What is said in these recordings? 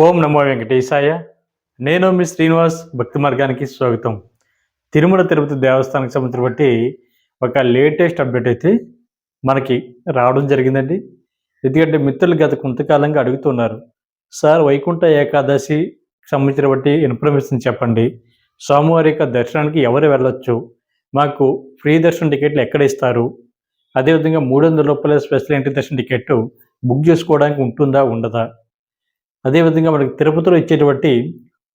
ఓం నమో వెంకటేశాయ. నేను మీ శ్రీనివాస్ భక్తి మార్గానికి స్వాగతం. తిరుమల తిరుపతి దేవస్థానానికి సంబంధించిన బట్టి ఒక లేటెస్ట్ అప్డేట్ అయితే మనకి రావడం జరిగిందండి. ఎందుకంటే మిత్రులు గత కొంతకాలంగా అడుగుతున్నారు సార్ వైకుంఠ ఏకాదశి సంబంధించిన బట్టి ఇన్ఫర్మేషన్ చెప్పండి. స్వామివారి యొక్క దర్శనానికి ఎవరు వెళ్ళొచ్చు? మాకు ఫ్రీ దర్శనం టికెట్లు ఎక్కడ ఇస్తారు? అదేవిధంగా మూడు వందల రూపాయల స్పెషల్ ఎంట్రీ దర్శనం టికెట్ బుక్ చేసుకోవడానికి ఉంటుందా ఉండదా? అదేవిధంగా మనకి తిరుపతిలో ఇచ్చేటువంటి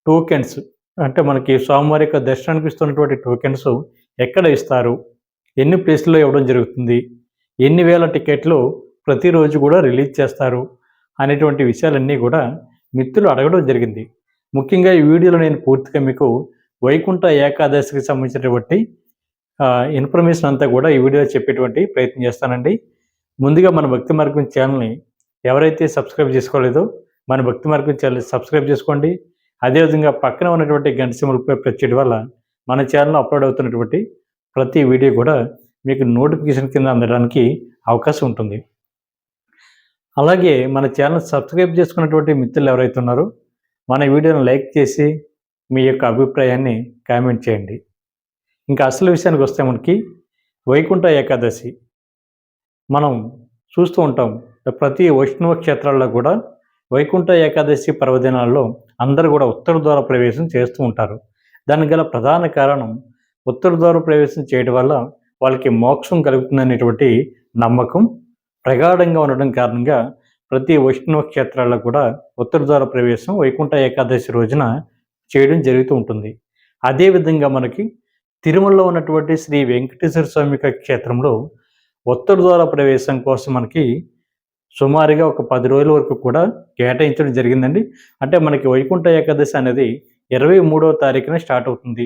టోకెన్స్ అంటే మనకి స్వామివారి యొక్క దర్శనానికి ఇస్తున్నటువంటి టోకెన్స్ ఎక్కడ ఇస్తారు? ఎన్ని ప్లేస్లో ఇవ్వడం జరుగుతుంది? ఎన్ని వేల టికెట్లు ప్రతిరోజు కూడా రిలీజ్ చేస్తారు? అనేటువంటి విషయాలన్నీ కూడా మిత్రులు అడగడం జరిగింది. ముఖ్యంగా ఈ వీడియోలో నేను పూర్తిగా మీకు వైకుంఠ ఏకాదశికి సంబంధించినటువంటి ఇన్ఫర్మేషన్ అంతా కూడా ఈ వీడియోలో చెప్పేటువంటి ప్రయత్నం చేస్తానండి. ముందుగా మన భక్తి మార్గం ఛానల్ని ఎవరైతే సబ్స్క్రైబ్ చేసుకోలేదో మన భక్తి మార్గం ఛానల్ సబ్స్క్రైబ్ చేసుకోండి. అదేవిధంగా పక్కన ఉన్నటువంటి గంట సింబల్పై ప్రెస్ చేయడం వల్ల మన ఛానల్లో అప్లోడ్ అవుతున్నటువంటి ప్రతి వీడియో కూడా మీకు నోటిఫికేషన్ కింద అందడానికి అవకాశం ఉంటుంది. అలాగే మన ఛానల్ సబ్స్క్రైబ్ చేసుకున్నటువంటి మిత్రులు ఎవరైతే ఉన్నారో మన వీడియోను లైక్ చేసి మీ యొక్క అభిప్రాయాన్ని కామెంట్ చేయండి. ఇంకా అసలు విషయానికి వస్తే మనకి వైకుంఠ ఏకాదశి. మనం చూస్తూ ఉంటాం. ప్రతి వైష్ణవ క్షేత్రాల్లో కూడా వైకుంఠ ఏకాదశి పర్వదినాల్లో అందరూ కూడా ఉత్తర ద్వార ప్రవేశం చేస్తూ ఉంటారు. దానికి గల ప్రధాన కారణం ఉత్తర ద్వార ప్రవేశం చేయడం వల్ల వాళ్ళకి మోక్షం కలుగుతుందనేటువంటి నమ్మకం ప్రగాఢంగా ఉండడం కారణంగా ప్రతి వైష్ణవ క్షేత్రాల్లో కూడా ఉత్తర ద్వార ప్రవేశం వైకుంఠ ఏకాదశి రోజున చేయడం జరుగుతూ ఉంటుంది. అదేవిధంగా మనకి తిరుమలలో ఉన్నటువంటి శ్రీ వెంకటేశ్వర స్వామి యొక్క క్షేత్రంలో ఉత్తర ద్వార ప్రవేశం కోసం మనకి సుమారుగా ఒక పది రోజుల వరకు కూడా కేటాయించడం జరిగిందండి. అంటే మనకి వైకుంఠ ఏకాదశి అనేది ఇరవై మూడవ తారీఖున స్టార్ట్ అవుతుంది.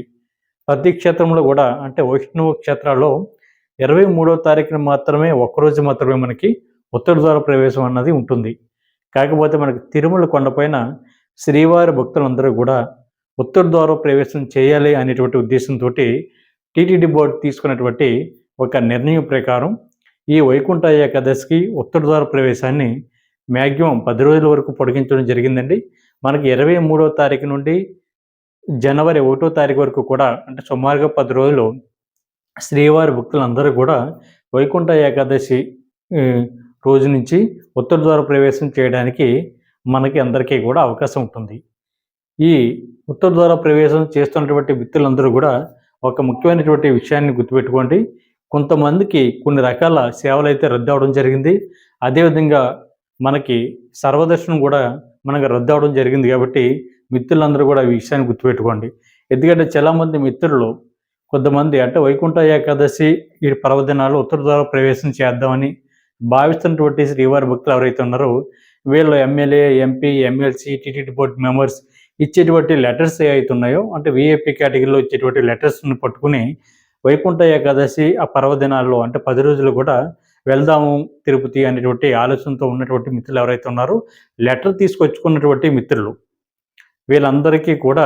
ప్రతి క్షేత్రంలో కూడా అంటే వైష్ణవ క్షేత్రాల్లో ఇరవై మూడవ తారీఖున మాత్రమే ఒక్కరోజు మాత్రమే మనకి ఉత్తర ద్వార ప్రవేశం అన్నది ఉంటుంది. కాకపోతే మనకి తిరుమల కొండపైన శ్రీవారి భక్తులందరూ కూడా ఉత్తర ద్వార ప్రవేశం చేయాలి అనేటువంటి ఉద్దేశంతో టీటీడీ బోర్డు తీసుకున్నటువంటి ఒక నిర్ణయం ప్రకారం ఈ వైకుంఠ ఏకాదశికి ఉత్తరద్వార ప్రవేశాన్ని మ్యాక్సిమం పది రోజుల వరకు పొడిగించడం జరిగిందండి. మనకి ఇరవై మూడో తారీఖు నుండి జనవరి ఒకటో తారీఖు వరకు కూడా అంటే సుమారుగా పది రోజులు శ్రీవారి భక్తులందరూ కూడా వైకుంఠ ఏకాదశి రోజు నుంచి ఉత్తరద్వార ప్రవేశం చేయడానికి మనకి అందరికీ కూడా అవకాశం ఉంటుంది. ఈ ఉత్తరద్వార ప్రవేశం చేస్తున్నటువంటి వ్యక్తులందరూ కూడా ఒక ముఖ్యమైనటువంటి విషయాన్ని గుర్తుపెట్టుకోండి. కొంతమందికి కొన్ని రకాల సేవలు అయితే రద్దు అవడం జరిగింది అదేవిధంగా మనకి సర్వదర్శనం కూడా మనకు రద్దు అవడం జరిగింది కాబట్టి మిత్రులందరూ కూడా ఈ విషయాన్ని గుర్తుపెట్టుకోండి. ఎందుకంటే చాలామంది మిత్రులు కొంతమంది అంటే వైకుంఠ ఏకాదశి ఈ పర్వదినాలు ఉత్తర ద్వారా ప్రవేశం చేద్దామని భావిస్తున్నటువంటి శ్రీవారి భక్తులు ఎవరైతే ఉన్నారో వీళ్ళు MLA MP MLC TTD board members ఇచ్చేటువంటి లెటర్స్ ఏవైతే ఉన్నాయో అంటే విఐపి కేటగిరీలో ఇచ్చేటువంటి లెటర్స్ని పట్టుకుని వైకుంఠ ఏకాదశి ఆ పర్వదినాల్లో అంటే పది రోజులు కూడా వెళ్దాము తిరుపతి అనేటువంటి ఆలోచనతో ఉన్నటువంటి మిత్రులు ఎవరైతే ఉన్నారో లెటర్ తీసుకొచ్చుకున్నటువంటి మిత్రులు. వీళ్ళందరికీ కూడా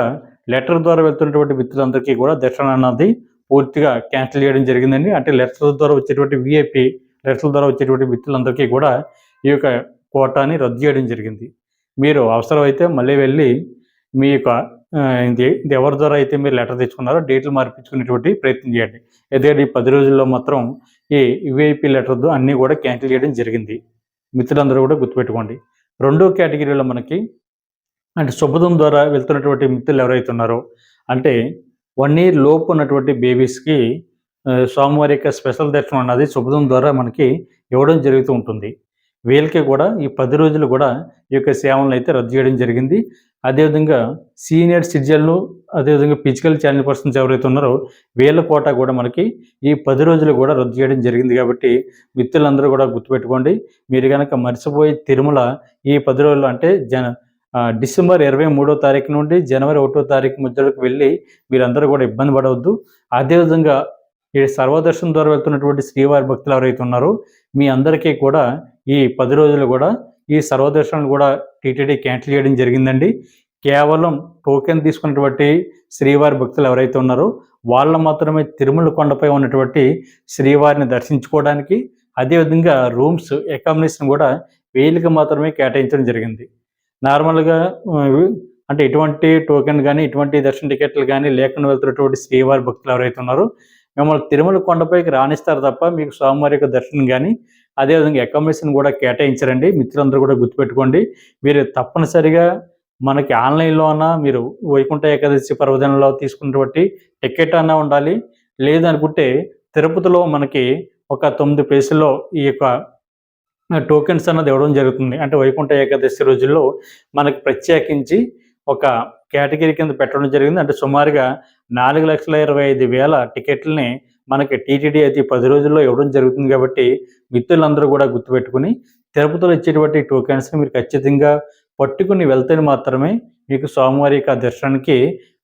లెటర్ ద్వారా వెళ్తున్నటువంటి మిత్రులందరికీ కూడా దర్శనం అన్నది పూర్తిగా క్యాన్సిల్ చేయడం జరిగిందండి. అంటే లెటర్ ద్వారా వచ్చేటువంటి విఐపి లెటర్ల ద్వారా వచ్చేటువంటి మిత్రులందరికీ కూడా ఈ యొక్క కోటాని రద్దు చేయడం జరిగింది. మీరు అవసరమైతే మళ్ళీ వెళ్ళి మీ యొక్క ఇది ఎవరి ద్వారా అయితే మీరు లెటర్ తెచ్చుకున్నారో డేట్లు మార్పించుకునేటువంటి ప్రయత్నం చేయండి. ఎందుకంటే ఈ పది రోజుల్లో మాత్రం ఈ విఐపి లెటర్ అన్నీ కూడా క్యాన్సిల్ చేయడం జరిగింది. మిత్రులందరూ కూడా గుర్తుపెట్టుకోండి. రెండో కేటగిరీలో మనకి అంటే శుభదం ద్వారా వెళ్తున్నటువంటి మిత్రులు ఎవరైతే ఉన్నారో అంటే వన్ ఇయర్ లోపు ఉన్నటువంటి బేబీస్కి స్వామివారి యొక్క స్పెషల్ దర్శనం అన్నది శుభదం ద్వారా మనకి ఇవ్వడం జరుగుతూ ఉంటుంది. వీళ్ళకి కూడా ఈ పది రోజులు కూడా ఈ యొక్క సేవలను అయితే రద్దు చేయడం జరిగింది. అదేవిధంగా సీనియర్ సిటిజన్లు అదేవిధంగా ఫిజికల్ ఛానల్ పర్సన్స్ ఎవరైతే ఉన్నారో వీళ్ళ కోట కూడా మనకి ఈ పది రోజులు కూడా రద్దు చేయడం జరిగింది కాబట్టి మిత్రులందరూ కూడా గుర్తుపెట్టుకోండి. మీరు కనుక మర్చిపోయి తిరుమల ఈ పది రోజులు అంటే జన డిసెంబర్ ఇరవై మూడో తారీఖు నుండి జనవరి ఒకటో తారీఖు మధ్యలోకి వెళ్ళి మీరందరూ కూడా ఇబ్బంది పడవద్దు. అదేవిధంగా ఈ సర్వదర్శనం ద్వారా వెళ్తున్నటువంటి శ్రీవారి భక్తులు ఎవరైతే ఉన్నారో మీ అందరికీ కూడా ఈ పది రోజులు కూడా ఈ సర్వదర్శనం కూడా టీటీడీ క్యాన్సిల్ చేయడం జరిగిందండి. కేవలం టోకెన్ తీసుకున్నటువంటి శ్రీవారి భక్తులు ఎవరైతే ఉన్నారో వాళ్ళు మాత్రమే తిరుమల కొండపై ఉన్నటువంటి శ్రీవారిని దర్శించుకోవడానికి అదేవిధంగా రూమ్స్ అకామిడేషన్ కూడా వీళ్ళకి మాత్రమే కేటాయించడం జరిగింది. నార్మల్గా అంటే ఎటువంటి టోకెన్ కానీ ఇటువంటి దర్శన టికెట్లు కానీ లేకుండా వెళ్తున్నటువంటి శ్రీవారి భక్తులు ఎవరైతే ఉన్నారో మిమ్మల్ని తిరుమల కొండపైకి రాణిస్తారు తప్ప మీకు స్వామివారి యొక్క దర్శనం కానీ అదేవిధంగా అకామిడేషన్ కూడా కేటాయించరండి. మిత్రులందరూ కూడా గుర్తుపెట్టుకోండి. మీరు తప్పనిసరిగా మనకి ఆన్లైన్లో అన్నా మీరు వైకుంఠ ఏకాదశి పర్వదినంలో తీసుకున్నటువంటి టికెట్ అన్నా ఉండాలి. లేదనుకుంటే తిరుపతిలో మనకి ఒక తొమ్మిది ప్లేసుల్లో ఈ యొక్క టోకెన్స్ అన్నది ఇవ్వడం జరుగుతుంది. అంటే వైకుంఠ ఏకాదశి రోజుల్లో మనకి ప్రత్యేకించి ఒక కేటగిరీ కింద పెట్టడం జరిగింది. అంటే సుమారుగా నాలుగు లక్షల ఇరవై ఐదు వేల టికెట్లని మనకి టీటీడీ అయితే పది రోజుల్లో ఇవ్వడం జరుగుతుంది కాబట్టి మిత్రులందరూ కూడా గుర్తుపెట్టుకుని తిరుపతిలో ఇచ్చేటువంటి టోకెన్స్ని మీరు ఖచ్చితంగా పట్టుకుని వెళ్తే మాత్రమే మీకు స్వామివారి యొక్క దర్శనానికి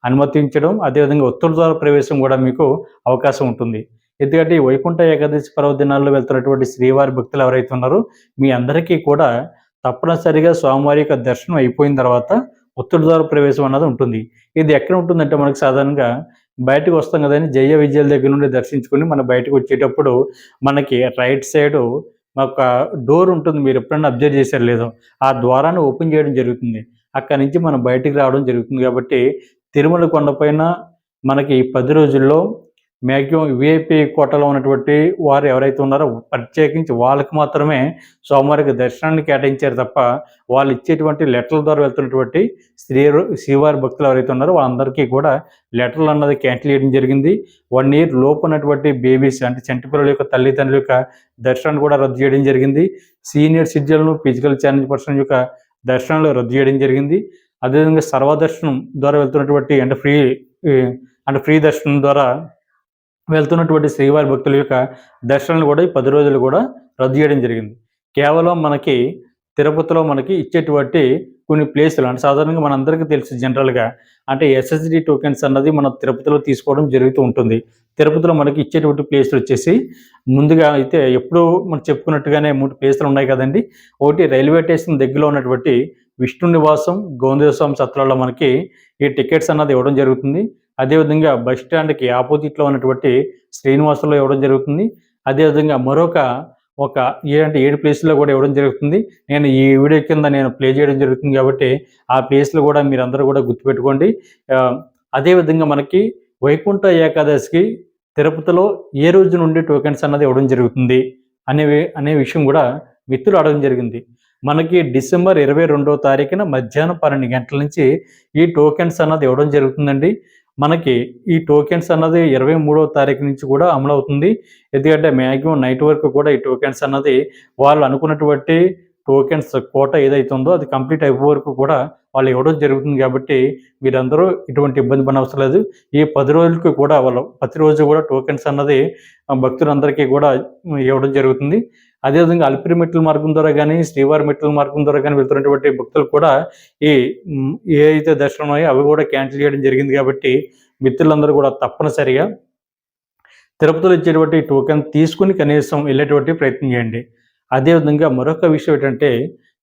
అనుమతించడం అదేవిధంగా ఉత్తర ద్వార ప్రవేశం కూడా మీకు అవకాశం ఉంటుంది. ఎందుకంటే వైకుంఠ ఏకాదశి పర్వదినాల్లో వెళ్తున్నటువంటి శ్రీవారి భక్తులు ఎవరైతే ఉన్నారో మీ అందరికీ కూడా తప్పనిసరిగా స్వామివారి యొక్క దర్శనం అయిపోయిన తర్వాత ఉత్తర ద్వార ప్రవేశం అన్నది ఉంటుంది. ఇది ఎక్కడ ఉంటుందంటే మనకు సాధారణంగా బయటకు వస్తాం కదని జయ విజయాల దగ్గర నుండి దర్శించుకుని మనం బయటకు వచ్చేటప్పుడు మనకి రైట్ సైడ్ ఒక డోర్ ఉంటుంది. మీరు ఎప్పుడైనా అబ్జర్వ్ చేశారు లేదో ఆ ద్వారాన్ని ఓపెన్ చేయడం జరుగుతుంది. అక్కడి నుంచి మనం బయటికి రావడం జరుగుతుంది. కాబట్టి తిరుమల కొండపైన మనకి ఈ పది రోజుల్లో మ్యాక్సిమం విఐపి కోటలో ఉన్నటువంటి వారు ఎవరైతే ఉన్నారో ప్రత్యేకించి వాళ్ళకి మాత్రమే సోమవారికి దర్శనాన్ని కేటాయించారు తప్ప వాళ్ళు ఇచ్చేటువంటి లెటర్ల ద్వారా వెళ్తున్నటువంటి శ్రీ శ్రీవారి భక్తులు ఎవరైతే ఉన్నారో వాళ్ళందరికీ కూడా లెటర్లు అన్నది క్యాన్సిల్ చేయడం జరిగింది. వన్ ఇయర్ లోపు ఉన్నటువంటి బేబీస్ అంటే చంటిపిల్లల యొక్క తల్లిదండ్రుల యొక్క దర్శనాన్ని కూడా రద్దు చేయడం జరిగింది. సీనియర్ సిటిజన్లు ఫిజికల్ ఛాలెంజ్ పర్సన్ యొక్క దర్శనాలు రద్దు చేయడం జరిగింది. అదేవిధంగా సర్వదర్శనం ద్వారా వెళ్తున్నటువంటి అంటే ఫ్రీ అంటే ఫ్రీ దర్శనం ద్వారా వెళ్తున్నటువంటి శ్రీవారి భక్తుల యొక్క దర్శనాలు కూడా ఈ పది రోజులు కూడా రద్దు చేయడం జరిగింది. కేవలం మనకి తిరుపతిలో మనకి ఇచ్చేటువంటి కొన్ని ప్లేసులు అంటే సాధారణంగా మనందరికీ తెలుసు జనరల్గా అంటే ఎస్ఎస్డి టోకెన్స్ అన్నది మనం తిరుపతిలో తీసుకోవడం జరుగుతూ ఉంటుంది. తిరుపతిలో మనకి ఇచ్చేటువంటి ప్లేసులు వచ్చేసి ముందుగా అయితే ఎప్పుడూ మనం చెప్పుకున్నట్టుగానే మూడు ప్లేసులు ఉన్నాయి కదండి. ఒకటి రైల్వే స్టేషన్ దగ్గరలో ఉన్నటువంటి విష్ణు నివాసం గోవిందస్వామి సత్రాల్లో మనకి ఈ టికెట్స్ అన్నది ఇవ్వడం జరుగుతుంది. అదేవిధంగా బస్ స్టాండ్కి ఆపోజిట్లో ఉన్నటువంటి శ్రీనివాసంలో ఇవ్వడం జరుగుతుంది. అదేవిధంగా మరొక ఒక ఏడంటే ఏడు ప్లేస్లో కూడా ఇవ్వడం జరుగుతుంది. నేను ఈ వీడియో కింద నేను ప్లే చేయడం జరుగుతుంది కాబట్టి ఆ ప్లేస్లో కూడా మీరు కూడా గుర్తుపెట్టుకోండి. అదేవిధంగా మనకి వైకుంఠ ఏకాదశికి తిరుపతిలో ఏ రోజు నుండి టోకెన్స్ అన్నది ఇవ్వడం జరుగుతుంది అనే అనే విషయం కూడా మిత్రులు అడగడం జరిగింది. మనకి డిసెంబర్ ఇరవై రెండవ తారీఖున మధ్యాహ్నం పన్నెండు గంటల నుంచి ఈ టోకెన్స్ అన్నది ఇవ్వడం జరుగుతుందండి. మనకి ఈ టోకెన్స్ అన్నది ఇరవై మూడవ తారీఖు నుంచి కూడా అమలు అవుతుంది ఎందుకంటే మ్యాక్సిమం నైట్ వరకు కూడా ఈ టోకెన్స్ అన్నది వాళ్ళు అనుకున్నటువంటి టోకెన్స్ కోట ఏదైతే ఉందో అది కంప్లీట్ అయిపోయే వరకు కూడా వాళ్ళు ఇవ్వడం జరుగుతుంది కాబట్టి మీరందరూ ఇటువంటి ఇబ్బంది పడిన అవసరం లేదు. ఈ పది రోజులకి కూడా వాళ్ళు ప్రతిరోజు కూడా టోకెన్స్ అన్నది భక్తులందరికీ కూడా ఇవ్వడం జరుగుతుంది. అదేవిధంగా అల్పిరి మెట్ల మార్గం ద్వారా కానీ శ్రీవారి మెట్ల మార్గం ద్వారా కానీ వెళ్తున్నటువంటి భక్తులు కూడా ఈ ఏ అయితే దర్శనం ఉన్నాయో అవి కూడా క్యాన్సిల్ చేయడం జరిగింది కాబట్టి మిత్రులందరూ కూడా తప్పనిసరిగా తిరుపతిలో ఇచ్చేటువంటి టోకెన్ తీసుకుని కనీసం వెళ్ళేటువంటి ప్రయత్నం చేయండి. అదేవిధంగా మరొక విషయం ఏంటంటే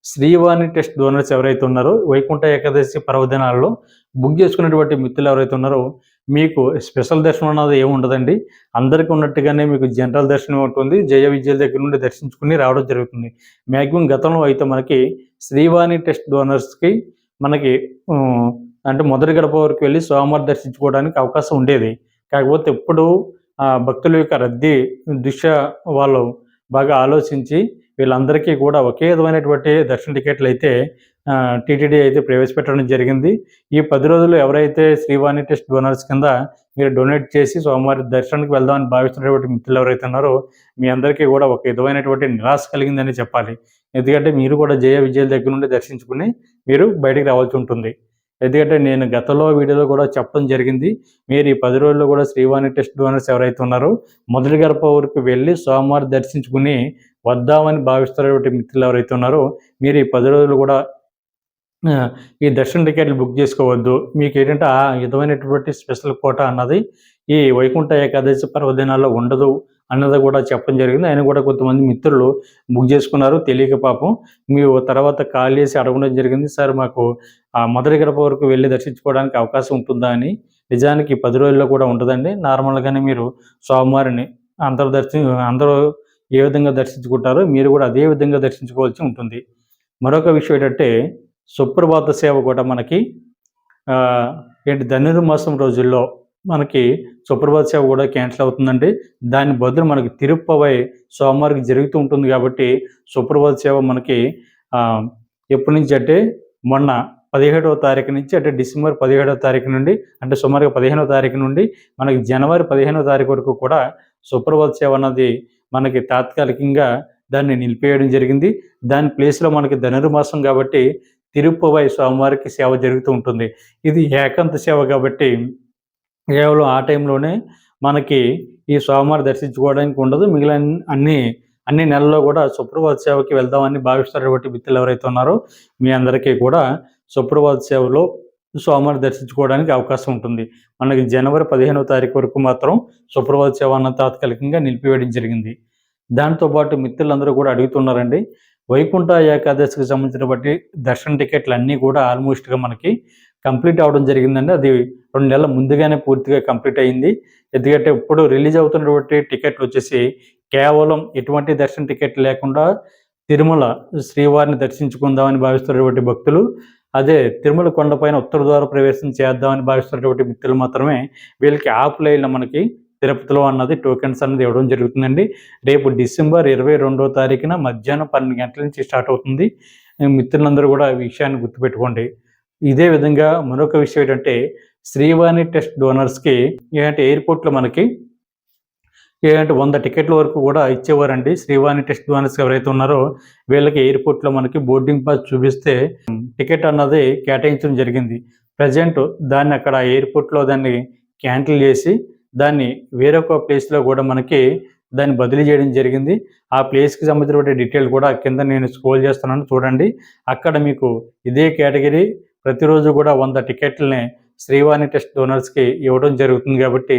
శ్రీవాణి టెస్ట్ డోనర్స్ ఎవరైతే ఉన్నారో వైకుంఠ ఏకాదశి పర్వదినాల్లో బుక్ చేసుకున్నటువంటి మిత్రులు ఎవరైతే ఉన్నారో మీకు స్పెషల్ దర్శనం అన్నది ఏముండదండి అందరికి అందరికీ ఉన్నట్టుగానే మీకు జనరల్ దర్శనం ఉంటుంది జయ విజయల దగ్గర నుండి దర్శించుకుని రావడం జరుగుతుంది. మ్యాక్సిమం గతంలో అయితే మనకి శ్రీవాణి టెస్ట్ డోనర్స్కి మనకి అంటే మొదటి గడప వరకు వెళ్ళి స్వామివారి దర్శించుకోవడానికి అవకాశం ఉండేది. కాకపోతే ఇప్పుడు భక్తుల యొక్క రద్దీ దృష్ట్యా వాళ్ళు బాగా ఆలోచించి వీళ్ళందరికీ కూడా ఒకే విధమైనటువంటి దర్శన టికెట్లు అయితే టీటీడీ అయితే ప్రవేశపెట్టడం జరిగింది. ఈ పది రోజులు ఎవరైతే శ్రీవాణి టెస్ట్ డోనర్స్ కింద మీరు డొనేట్ చేసి సోమవారి దర్శనానికి వెళ్దామని భావిస్తున్నటువంటి మిత్రులు ఎవరైతే ఉన్నారో మీ అందరికీ కూడా ఒక విధమైనటువంటి నిరాశ కలిగిందని చెప్పాలి. ఎందుకంటే మీరు కూడా జయ విజయల దగ్గర నుండి దర్శించుకుని మీరు బయటికి రావాల్సి ఉంటుంది. ఎందుకంటే నేను గతంలో వీడియోలో కూడా చెప్పడం జరిగింది. మీరు ఈ పది రోజుల్లో కూడా శ్రీవాణి టెస్ట్ డోనర్స్ ఎవరైతే ఉన్నారో మొదటి గడప వరకు వెళ్ళి సోమవారం దర్శించుకుని వద్దామని భావిస్తున్నటువంటి మిత్రులు ఎవరైతే ఉన్నారో మీరు ఈ పది రోజులు కూడా ఈ దర్శన టికెట్లు బుక్ చేసుకోవద్దు. మీకు ఏంటంటే ఆ విధమైనటువంటి స్పెషల్ కోట అన్నది ఈ వైకుంఠ ఏకాదశి పర్వదినాల్లో ఉండదు అన్నది కూడా చెప్పడం జరిగింది. ఆయన కూడా కొంతమంది మిత్రులు బుక్ చేసుకున్నారు. తెలియక పాపం మీరు తర్వాత కాల్ చేసి అడగడం జరిగింది. సార్ మాకు ఆ మొదటి గడప వరకు వెళ్ళి దర్శించుకోవడానికి అవకాశం ఉంటుందా? అని. నిజానికి పది రోజుల్లో కూడా ఉంటుందండి. నార్మల్గానే మీరు సోమవారిని అందరు దర్శి అందరూ ఏ విధంగా దర్శించుకుంటారో మీరు కూడా అదే విధంగా దర్శించుకోవాల్సి ఉంటుంది. మరొక విషయం ఏంటంటే సుప్రభాత సేవ కూడా మనకి ఏంటి ధనుర్మాసం రోజుల్లో మనకి సుప్రభాత సేవ కూడా క్యాన్సిల్ అవుతుందండి. దాని బదులు మనకి తిరుప్పవై సోమవారికి జరుగుతూ ఉంటుంది కాబట్టి సుప్రభాత సేవ మనకి ఎప్పటి నుంచి అంటే మొన్న పదిహేడవ తారీఖు నుంచి అంటే డిసెంబర్ పదిహేడవ తారీఖు నుండి అంటే సుమారుగా పదిహేనవ తారీఖు నుండి మనకి జనవరి పదిహేనవ తారీఖు వరకు కూడా సుప్రభాత సేవ అన్నది మనకి తాత్కాలికంగా దాన్ని నిలిపేయడం జరిగింది. దాని ప్లేస్లో మనకి ధనుర్మాసం కాబట్టి తిరుపవై స్వామివారికి సేవ జరుగుతూ ఉంటుంది. ఇది ఏకాంత సేవ కాబట్టి కేవలం ఆ టైంలోనే మనకి ఈ స్వామివారి దర్శించుకోవడానికి ఉండదు. మిగిలిన అన్ని అన్ని నెలల్లో కూడా సుప్రభాత సేవకి వెళ్దామని భావిస్తారు కాబట్టి మిత్రులు ఎవరైతే ఉన్నారో మీ అందరికీ కూడా సుప్రభాత సేవలో స్వామివారి దర్శించుకోవడానికి అవకాశం ఉంటుంది. మనకి జనవరి పదిహేనవ తారీఖు వరకు మాత్రం సుప్రభాత సేవన్న తాత్కాలికంగా నిలిపివేయడం జరిగింది. దాంతోపాటు మిత్రులందరూ కూడా అడుగుతున్నారండి వైకుంఠ ఏకాదశికి సంబంధించిన బట్టి దర్శన టికెట్లు అన్నీ కూడా ఆల్మోస్ట్గా మనకి కంప్లీట్ అవడం జరిగిందండి. అది రెండు నెలల ముందుగానే పూర్తిగా కంప్లీట్ అయింది. ఎందుకంటే ఇప్పుడు రిలీజ్ అవుతున్నటువంటి టికెట్లు వచ్చేసి కేవలం ఎటువంటి దర్శన టికెట్ లేకుండా తిరుమల శ్రీవారిని దర్శించుకుందామని భావిస్తున్నటువంటి భక్తులు అదే తిరుమల కొండపైన ఉత్తర ద్వార ప్రవేశం చేద్దామని భావిస్తున్నటువంటి మిత్రులు మాత్రమే వీళ్ళకి ఆఫ్లైన్లో మనకి తిరుపతిలో అన్నది టోకెన్స్ అన్నది ఇవ్వడం జరుగుతుందండి. రేపు డిసెంబర్ ఇరవై రెండో తారీఖున మధ్యాహ్నం పన్నెండు గంటల నుంచి స్టార్ట్ అవుతుంది. మిత్రులందరూ కూడా ఈ విషయాన్ని గుర్తుపెట్టుకోండి. ఇదే విధంగా మరొక విషయం ఏంటంటే శ్రీవాణి టెస్ట్ డోనర్స్కి ఏంటంటే ఎయిర్పోర్ట్లో మనకి ఏంటంటే వంద టికెట్ల వరకు కూడా ఇచ్చేవారండి. శ్రీవాణి టెస్ట్ డోనర్స్ ఎవరైతే ఉన్నారో వీళ్ళకి ఎయిర్పోర్ట్లో మనకి బోర్డింగ్ పాస్ చూపిస్తే టికెట్ అన్నది కేటాయించడం జరిగింది. ప్రజెంట్ దాన్ని అక్కడ ఎయిర్పోర్ట్లో దాన్ని క్యాన్సిల్ చేసి దాన్ని వేరొక ప్లేస్లో కూడా మనకి దాన్ని బదిలీ చేయడం జరిగింది. ఆ ప్లేస్కి సంబంధించిన డీటెయిల్ కూడా కింద నేను స్క్రోల్ చేస్తున్నాను చూడండి. అక్కడ మీకు ఇదే కేటగిరీ ప్రతిరోజు కూడా వంద టికెట్లని శ్రీవాణి టెస్ట్ డోనర్స్కి ఇవ్వడం జరుగుతుంది కాబట్టి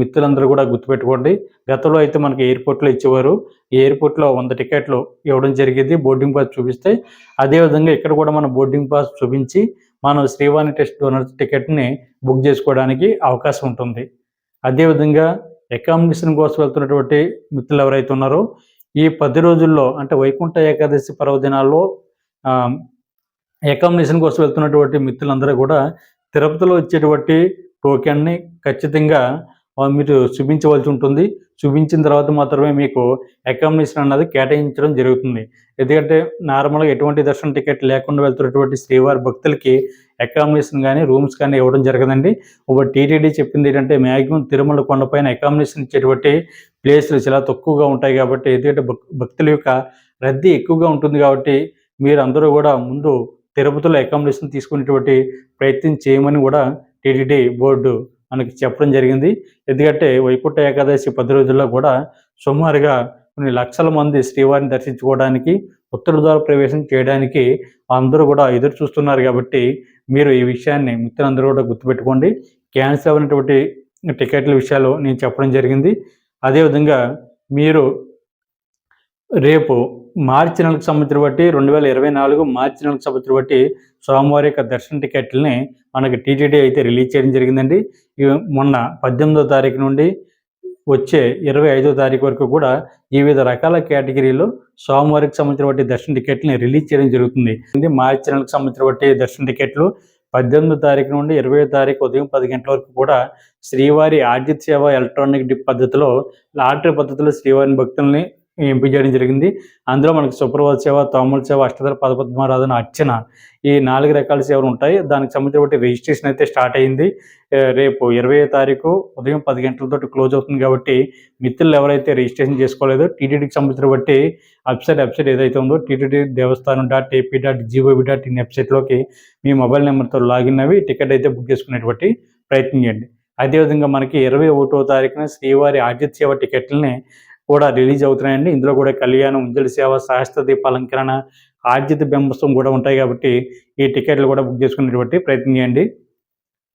మిత్రులందరూ కూడా గుర్తుపెట్టుకోండి. గతంలో అయితే మనకి ఎయిర్పోర్ట్లో ఇచ్చేవారు. ఈ ఎయిర్పోర్ట్లో వంద టికెట్లు ఇవ్వడం జరిగేది. బోర్డింగ్ పాస్ చూపిస్తే అదేవిధంగా ఇక్కడ కూడా మనం బోర్డింగ్ పాస్ చూపించి మనం శ్రీవాణి టెస్ట్ డోనర్స్ టికెట్ని బుక్ చేసుకోవడానికి అవకాశం ఉంటుంది. అదేవిధంగా అకామిడేషన్ కోసం వెళ్తున్నటువంటి మిత్రులు ఎవరైతే ఉన్నారో ఈ పది రోజుల్లో అంటే వైకుంఠ ఏకాదశి పర్వదినాల్లో అకామిడేషన్ కోసం వెళ్తున్నటువంటి మిత్రులందరూ కూడా తిరుపతిలో ఇచ్చేటువంటి టోకెన్ని ఖచ్చితంగా మీరు చూపించవలసి ఉంటుంది. చూపించిన తర్వాత మాత్రమే మీకు అకామిడేషన్ అన్నది కేటాయించడం జరుగుతుంది. ఎందుకంటే నార్మల్గా ఎటువంటి దర్శన టికెట్ లేకుండా వెళ్తున్నటువంటి శ్రీవారి భక్తులకి అకామిడేషన్ కానీ రూమ్స్ కానీ ఇవ్వడం జరగదండి. ఒక టీటీడీ చెప్పింది ఏంటంటే మ్యాక్సిమం తిరుమల కొండపైన అకామిడేషన్ ఇచ్చేటువంటి ప్లేసులు చాలా తక్కువగా ఉంటాయి కాబట్టి ఎందుకంటే భక్- భక్తుల యొక్క రద్దీ ఎక్కువగా ఉంటుంది కాబట్టి మీరు అందరూ కూడా ముందు తిరుపతిలో అకామిడేషన్ తీసుకునేటువంటి ప్రయత్నం చేయమని కూడా టీటీడీ బోర్డు మనకి చెప్పడం జరిగింది. ఎందుకంటే వైకుంఠ ఏకాదశి పది రోజుల్లో కూడా సుమారుగా కొన్ని లక్షల మంది శ్రీవారిని దర్శించుకోవడానికి ఉత్తర ద్వార ప్రవేశం చేయడానికి అందరూ కూడా ఎదురు చూస్తున్నారు కాబట్టి మీరు ఈ విషయాన్ని మిత్రులందరూ కూడా గుర్తుపెట్టుకోండి. క్యాన్సిల్ అయినటువంటి టికెట్ల విషయాలు నేను చెప్పడం జరిగింది. అదేవిధంగా మీరు రేపు మార్చి నెలకు సంబంధించిన బట్టి రెండు వేల ఇరవై నాలుగు మార్చి నెలకు సంబంధించిన బట్టి సోమవారి యొక్క దర్శన టికెట్లని మనకి టీటీడీ అయితే రిలీజ్ చేయడం జరిగిందండి. మొన్న పద్దెనిమిదో తారీఖు నుండి వచ్చే ఇరవై ఐదో తారీఖు వరకు కూడా వివిధ రకాల కేటగిరీలో సోమవారికి సంబంధించిన బట్టి దర్శన టికెట్లని రిలీజ్ చేయడం జరుగుతుంది. ఇది మార్చి నెలకు సంబంధించిన బట్టి దర్శన టికెట్లు పద్దెనిమిదో తారీఖు నుండి ఇరవై తారీఖు ఉదయం పది గంటల వరకు కూడా శ్రీవారి ఆర్జిత్ సేవ ఎలక్ట్రానిక్ డిప్ పద్ధతిలో లాటరీ పద్ధతిలో శ్రీవారి భక్తుల్ని ఎంపిక చేయడం జరిగింది. అందులో మనకి సుప్రభాత సేవ తోమల సేవ అష్టధర పదపద్మారాధన అర్చన ఈ నాలుగు రకాల సేవలు ఉంటాయి. దానికి సంబంధించిన రిజిస్ట్రేషన్ అయితే స్టార్ట్ అయింది. రేపు ఇరవై తారీఖు ఉదయం పది గంటలతో క్లోజ్ అవుతుంది కాబట్టి మిత్రులు ఎవరైతే రిజిస్ట్రేషన్ చేసుకోలేదో టీటీడీకి సంబంధించిన బట్టి వెబ్సైట్ వెబ్సైట్ ఏదైతే ఉందో TTD Devasthanam dot AP dot G O V dot in వెబ్సైట్లోకి మీ మొబైల్ నెంబర్తో లాగిన్ అవి టికెట్ అయితే బుక్ చేసుకునేటువంటి ప్రయత్నం చేయండి. అదేవిధంగా మనకి ఇరవై ఒకటో తారీఖున శ్రీవారి ఆర్జిత సేవ టికెట్లని కూడా రిలీజ్ అవుతున్నాయండి. ఇందులో కూడా కళ్యాణం ఉంజలి సేవ శాస్త్ర దీప అలంకరణ ఆర్జిత బింబస్వం కూడా ఉంటాయి కాబట్టి ఈ టికెట్లు కూడా బుక్ చేసుకునేటువంటి ప్రయత్నం చేయండి.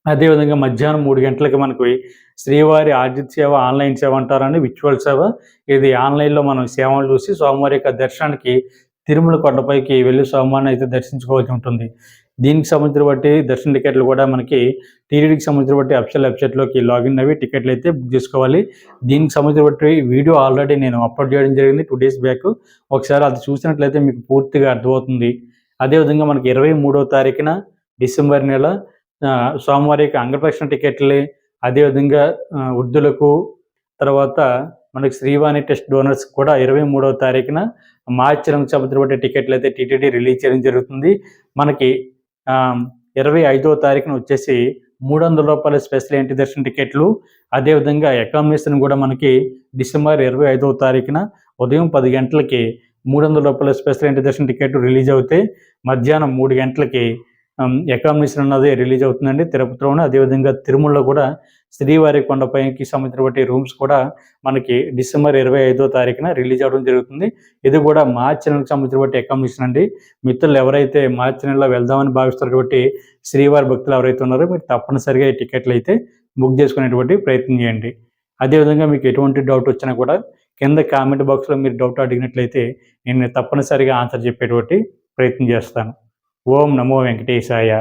అదేవిధంగా మధ్యాహ్నం మూడు గంటలకి మనకి శ్రీవారి ఆర్జిత సేవ ఆన్లైన్ సేవ అంటారని విచువల్ సేవ. ఇది ఆన్లైన్లో మనం సేవలు చూసి స్వామివారి యొక్క దర్శనానికి తిరుమల కొండపైకి వెళ్ళి స్వామివారిని అయితే దర్శించుకోవాల్సి ఉంటుంది. దీనికి సంబంధించిన బట్టి దర్శన టికెట్లు కూడా మనకి టీటీడీకి సంబంధించిన బట్టి అఫిషియల్ వెబ్సైట్లోకి లాగిన్ అవి టికెట్లు అయితే బుక్ చేసుకోవాలి. దీనికి సంబంధించిన బట్టి వీడియో ఆల్రెడీ నేను అప్లోడ్ చేయడం జరిగింది టూ డేస్ బ్యాక్. ఒకసారి అది చూసినట్లయితే మీకు పూర్తిగా అర్థమవుతుంది. అదేవిధంగా మనకి ఇరవై మూడో తారీఖున డిసెంబర్ నెల సోమవారికి అంగప్రక్షణ యొక్క టికెట్లు అదేవిధంగా వృద్ధులకు తర్వాత మనకి శ్రీవాణి టెస్ట్ డోనర్స్ కూడా ఇరవై మూడవ తారీఖున మార్చి రంగు సంబంధించిన బట్టి టికెట్లు అయితే టీటీడీ రిలీజ్ చేయడం జరుగుతుంది. మనకి ఇరవై ఐదవ తారీఖున వచ్చేసి మూడు వందల రూపాయల స్పెషల్ ఎంట్రీ దర్శన టికెట్లు. అదేవిధంగా అకామిడేషన్ కూడా మనకి డిసెంబర్ ఇరవై ఐదవ తారీఖున ఉదయం పది గంటలకి మూడు వందల రూపాయల స్పెషల్ ఎంట్రీ దర్శన టికెట్ రిలీజ్ అవుతాయి. మధ్యాహ్నం మూడు గంటలకి అకామిడేషన్ అన్నది రిలీజ్ అవుతుందండి. తిరుపతిలోను అదేవిధంగా తిరుమలలో కూడా శ్రీవారి కొండపైకి సంబంధించిన రూమ్స్ కూడా మనకి డిసెంబర్ ఇరవై ఐదో తారీఖున రిలీజ్ అవ్వడం జరుగుతుంది. ఇది కూడా మార్చి నెలకు సంబంధించిన బట్టి అకామిడేషన్ అండి. మిత్రులు ఎవరైతే మార్చి నెలలో వెళ్దామని భావిస్తారు కాబట్టి శ్రీవారి భక్తులు ఎవరైతే ఉన్నారో మీరు తప్పనిసరిగా ఈ టికెట్లు అయితే బుక్ చేసుకునేటువంటి ప్రయత్నం చేయండి. అదేవిధంగా మీకు ఎటువంటి డౌట్ వచ్చినా కూడా కింద కామెంట్ బాక్స్లో మీరు డౌట్ అడిగినట్లయితే నేను తప్పనిసరిగా ఆన్సర్ చెప్పేటువంటి ప్రయత్నం చేస్తాను. ఓం నమో వెంకటేశాయ.